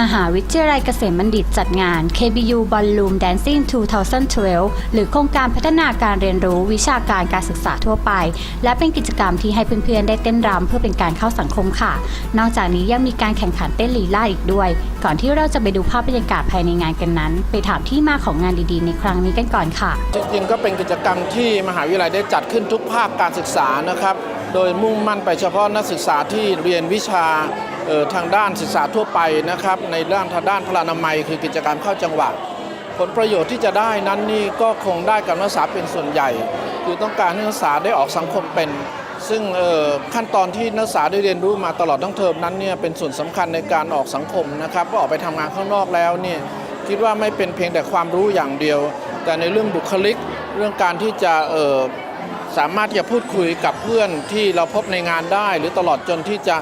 มหาวิทยาลัยเกษมบัณฑิตจัดงาน KBU Ballroom Dancing 2012 หรือโครงการพัฒนาการเรียนรู้วิชาการการศึกษาทั่วไป และเป็นกิจกรรมที่ให้เพื่อนๆ ได้เต้นรำเพื่อเป็นการเข้าสังคมค่ะ นอกจากนี้ยังมีการแข่งขันเต้นลีลาอีกด้วย ก่อนที่เราจะไปดูภาพบรรยากาศภายในงานกันนั้น ไปถามที่มาของงานดีๆ ในครั้งนี้กันก่อนค่ะ จริงๆ ก็เป็นกิจกรรมที่มหาวิทยาลัยได้จัดขึ้นทุกภาคการศึกษานะครับ โดยมุ่งมั่นไปเฉพาะนักศึกษาที่เรียนวิชา ทางด้านศึกษาทั่วไปนะครับในด้านทางด้านพลานามัย คือกิจกรรมเข้าจังหวะผลประโยชน์ที่จะได้นั้นนี่ก็คงได้กับนักศึกษาเป็นส่วนใหญ่ คือต้องการให้นักศึกษาได้ออกสังคมเป็น ซึ่งขั้นตอนที่นักศึกษาได้เรียนรู้มาตลอดทั้งเทอมนั้นเนี่ยเป็นส่วนสำคัญในการออกสังคมนะครับก็ออกไปทำงานข้างนอกแล้วเนี่ยคิดว่าไม่เป็นเพียงแต่ความรู้อย่างเดียว แต่ในเรื่องบุคลิก เรื่องการที่จะสามารถที่จะพูดคุยกับเพื่อนที่เราพบในงานได้ หรือตลอดจนที่จะ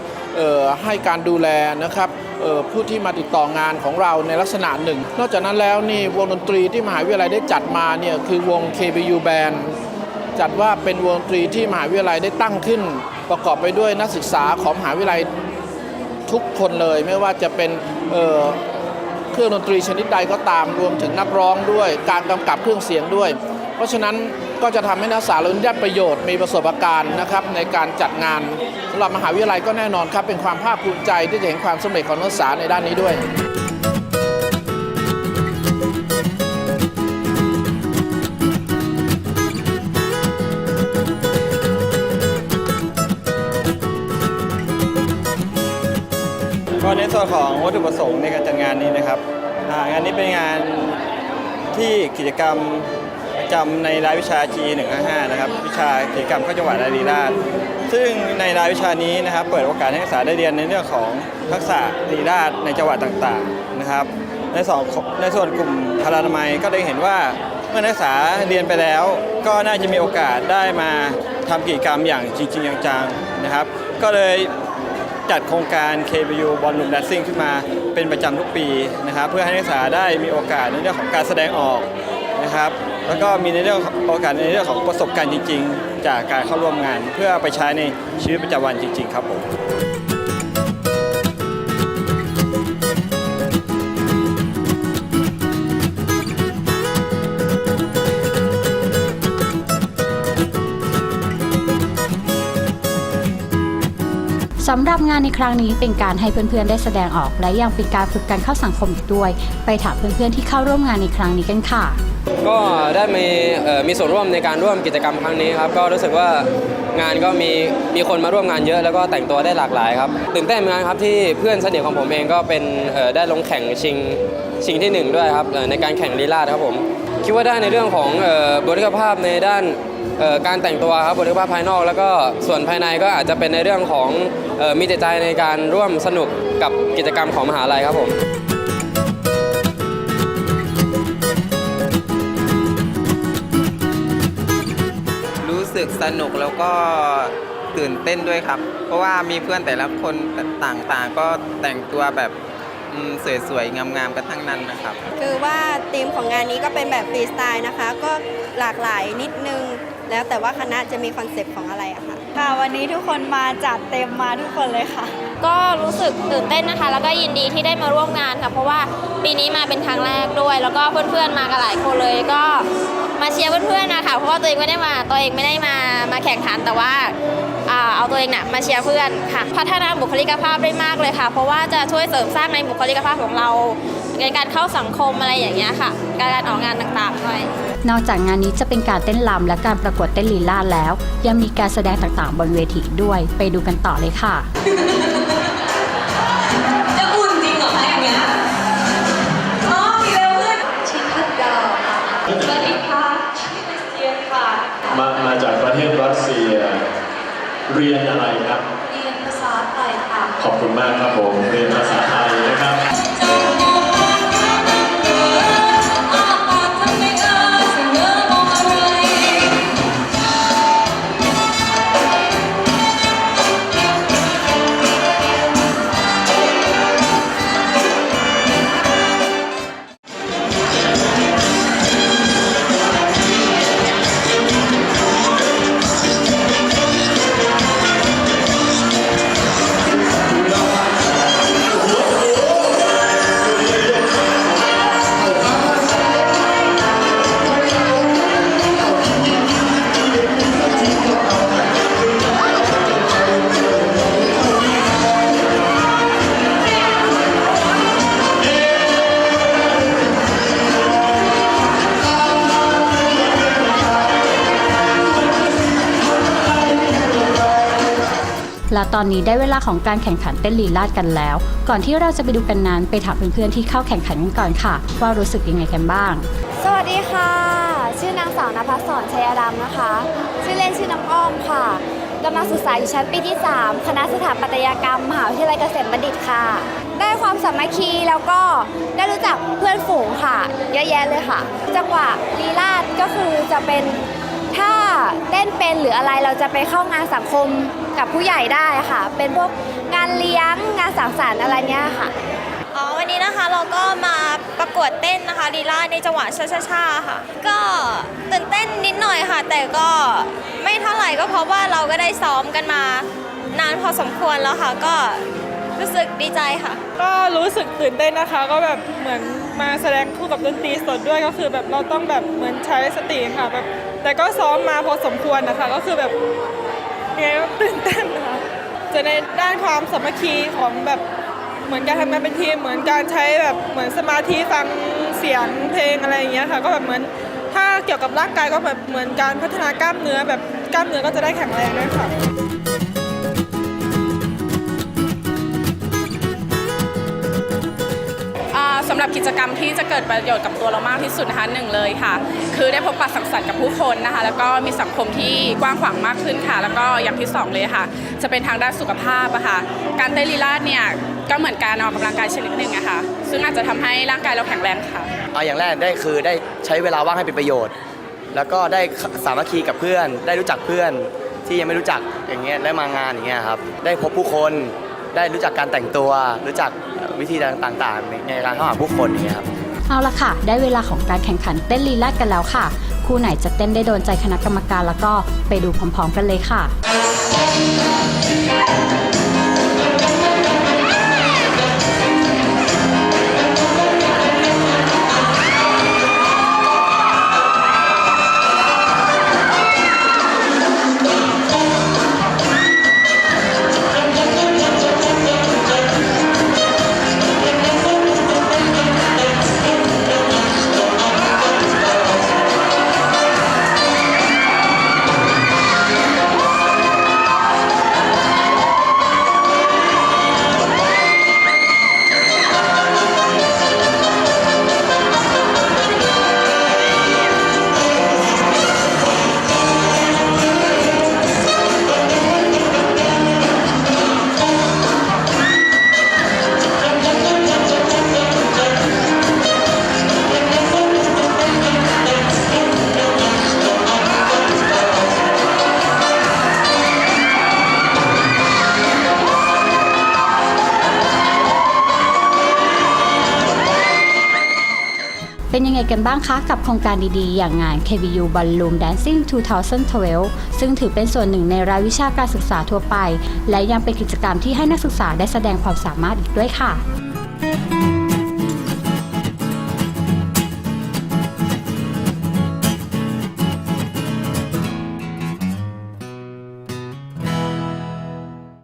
ให้การดูแลนะครับออผู้ที่มาติดต่องานของเราในลักษณะหนึ่ง นอกจากนั้นแล้วนี่วงดนตรีที่มหาวิทยาลัยได้จัดมาเนี่ยคือวง KBU Band จัดว่าเป็นวงดนตรีที่มหาวิทยาลัยได้ตั้งขึ้น ประกอบไปด้วยนักศึกษาของมหาวิทยาลัยทุกคนเลย ไม่ว่าจะเป็นเออเครื่องดนตรีชนิดใดก็ตามรวมถึงนักร้องด้วย การกำกับเครื่องเสียงด้วย เพราะฉะนั้น ก็จะทำให้นักศึกษาเราได้ประโยชน์มีประสบการณ์นะครับในการจัดงานสำหรับมหาวิทยาลัยก็แน่นอนครับเป็นความภาคภูมิใจที่จะเห็นความสำเร็จของนักศึกษาในด้านนี้ด้วยก็ในส่วนของวัตถุประสงค์ในการจัดงานนี้นะครับงานนี้เป็นงานที่กิจกรรม ระจำในรายวิชา G 155 นะครับวิชากิจกรรมข้าจังหวัดอารีราชซึ่งในรายวิชานี้นะครับเปิดโอกาสให้นักศึกษาได้เรียนในเรื่องของทักษะรีราชในจังหวัดต่างๆนะครับในสองในส่วนกลุ่มพลานามัยก็ได้เห็นว่าเมื่อนักศึกษาเรียนไปแล้ว ก็น่าจะมีโอกาสได้มาทำกิจกรรมอย่างจริงๆจังๆนะครับ ก็เลยจัดโครงการ KBU Ballroom Dancing ขึ้นมาเป็นประจำทุกปีนะครับ เพื่อให้นักศึกษาได้มีโอกาสในเรื่องของการแสดงออก นะครับ แล้วก็มีในเรื่องโอกาสในเรื่องของประสบการณ์จริง ๆ จากการเข้าร่วมงาน เพื่อไปใช้ในชีวิตประจำวันจริง ๆ ครับผมสำหรับงานในครั้งนี้เป็นการให้เพื่อนๆได้แสดงออก และยังเป็นการฝึกการเข้าสังคมอีกด้วย ไปถามเพื่อนๆที่เข้าร่วมงานในครั้งนี้กันค่ะ ก็ได้มีมีส่วนร่วมในการร่วมกิจกรรมครั้งนี้ครับก็รู้สึกว่างานก็มีมีคนมาร่วมงานเยอะ แล้วก็แต่งตัวได้หลากหลายครับตื่นเต้นเหมือนกันครับที่เพื่อนสนิทของผมเองก็เป็นได้ลงแข่งชิงชิงที่หนึ่งด้วยครับในการแข่งลีลาดครับผมคิดว่าได้ในเรื่องของบุคลิกภาพในด้านการแต่งตัวครับบุคลิกภาพภายนอก แล้วก็ส่วนภายในก็อาจจะเป็นในเรื่องของมีจิตใจในการร่วมสนุกกับกิจกรรมของมหาลัยครับผม สึกสนุกแล้วก็ตื่นเต้นด้วยครับ เพราะว่ามีเพื่อนแต่ละคนต่างๆ ก็แต่งตัวแบบอืมสวยๆ งามๆ กันทั้งนั้นนะครับ คือว่าธีมของงานนี้ก็เป็นแบบฟรีสไตล์นะคะ ก็หลากหลายนิดนึง แล้วแต่ว่าคณะจะมีคอนเซปต์ของอะไรอะค่ะ ค่ะ วันนี้ทุกคนมาจัดเต็มมาทุกคนเลยค่ะ ก็รู้สึกตื่นเต้นนะคะ แล้วก็ยินดีที่ได้มาร่วมงานค่ะ เพราะว่าปีนี้มาเป็นครั้งแรกด้วย แล้วก็เพื่อนๆมากันหลายคนเลยก็มาเชียร์เพื่อนๆนะคะเพราะว่าตัวเองไม่ได้มาตัวเองไม่ได้มามาแข่งขันแต่ว่าเอาตัวเองน่ะมาเชียร์เพื่อนค่ะ พัฒนาบุคลิกภาพได้มากเลยค่ะ เพราะว่าจะช่วยเสริมสร้างในบุคลิกภาพของเรา ในการเข้าสังคมอะไรอย่างเงี้ยค่ะ การออกงานต่างๆด้วยนอกจากงานนี้จะเป็นการเต้นรำและการประกวดเต้นลีลาแล้ว ยังมีการแสดงต่างๆ บนเวทีด้วย ไปดูกันต่อเลยค่ะ สเซีย เรียนอะไรครับ เรียนภาษาไทยค่ะ ขอบคุณมากครับผม เรียนภาษา ตอนนี้ได้เวลาของการแข่งขันเต้นลีลาดกันแล้ว ก่อนที่เราจะไปดูกันนั้นไปถามเพื่อนๆที่เข้าแข่งขันกันก่อนค่ะ ว่ารู้สึกยังไงกันบ้าง สวัสดีค่ะ ชื่อนางสาวนภัสสรชัยดำนะคะ ชื่อเล่นชื่อน้ำอ้อมค่ะกำลังศึกษาอยู่ชั้นปีที่ 3 คณะสถาปัตยกรรมมหาวิทยาลัยเกษมบัณฑิตค่ะ ได้ความสามัคคีแล้วก็ได้รู้จักเพื่อนฝูงค่ะ เยอะแยะเลยค่ะ จังหวะลีลาดก็คือจะเป็นถ้าเต้นเป็นหรืออะไรเราจะไปเข้างานสังคม กับผู้ใหญ่ได้ค่ะ เป็นพวกงานเลี้ยงงานสังสรรค์อะไรเนี้ยค่ะอ๋อวันนี้นะคะเราก็มาประกวดเต้นนะคะลีลาในจังหวะชาชาชาค่ะ ก็ตื่นเต้นนิดหน่อยค่ะ แต่ก็ไม่เท่าไหร่ก็เพราะว่าเราก็ได้ซ้อมกันมานานพอสมควรแล้วค่ะ ก็รู้สึกดีใจค่ะ ก็รู้สึกตื่นเต้นนะคะ ก็แบบเหมือนมาแสดงคู่กับดนตรีสดด้วยก็คือแบบเราต้องแบบเหมือนใช้สติค่ะแบบแต่ก็ซ้อมมาพอสมควรนะคะ ก็คือแบบยัง ไงก็ตื่นเต้นค่ะจะในด้านความสามัคคีของแบบเหมือนการทำงานเป็นทีมเหมือนการใช้แบบเหมือนสมาธิฟังเสียงเพลงอะไรอย่างเงี้ยค่ะ ก็แบบเหมือนถ้าเกี่ยวกับร่างกายก็แบบเหมือนการพัฒนากล้ามเนื้อแบบกล้ามเนื้อก็จะได้แข็งแรงด้วยค่ะ สำหรับกิจกรรมที่จะเกิดประโยชน์กับตัวเรามากที่สุดนะคะหนึ่งเลยค่ะ คือได้พบปะสังสรรค์กับผู้คนนะคะ แล้วก็มีสังคมที่กว้างขวางมากขึ้นค่ะ แล้วก็อย่างที่สองเลยค่ะ จะเป็นทางด้านสุขภาพอะค่ะ การเต้นลีลาดเนี่ยก็เหมือนการออกกำลังกายชนิดหนึ่งอะค่ะ ซึ่งอาจจะทำให้ร่างกายเราแข็งแรงค่ะเอาอย่างแรกได้คือได้ใช้เวลาว่างให้เป็นประโยชน์ แล้วก็ได้สามัคคีกับเพื่อน ได้รู้จักเพื่อนที่ยังไม่รู้จักอย่างเงี้ยและมางานอย่างเงี้ยครับได้พบผู้คนได้รู้จักการแต่งตัว รู้จัก วิธีต่างๆ ในการเข้าหาผู้คนอย่างเงี้ยครับ เอาละค่ะ ได้เวลาของการแข่งขันเต้นลีลาดกันแล้วค่ะ คู่ไหนจะเต้นได้โดนใจคณะกรรมการแล้วก็ไปดูพร้อมๆกันเลยค่ะ เป็นยังไงกันบ้างคะกับโครงการดีๆ อย่างงาน KBU Ballroom Dancing 2012 ซึ่งถือเป็นส่วนหนึ่งในรายวิชาการศึกษาทั่วไป และยังเป็นกิจกรรมที่ให้นักศึกษาได้แสดงความสามารถอีกด้วยค่ะ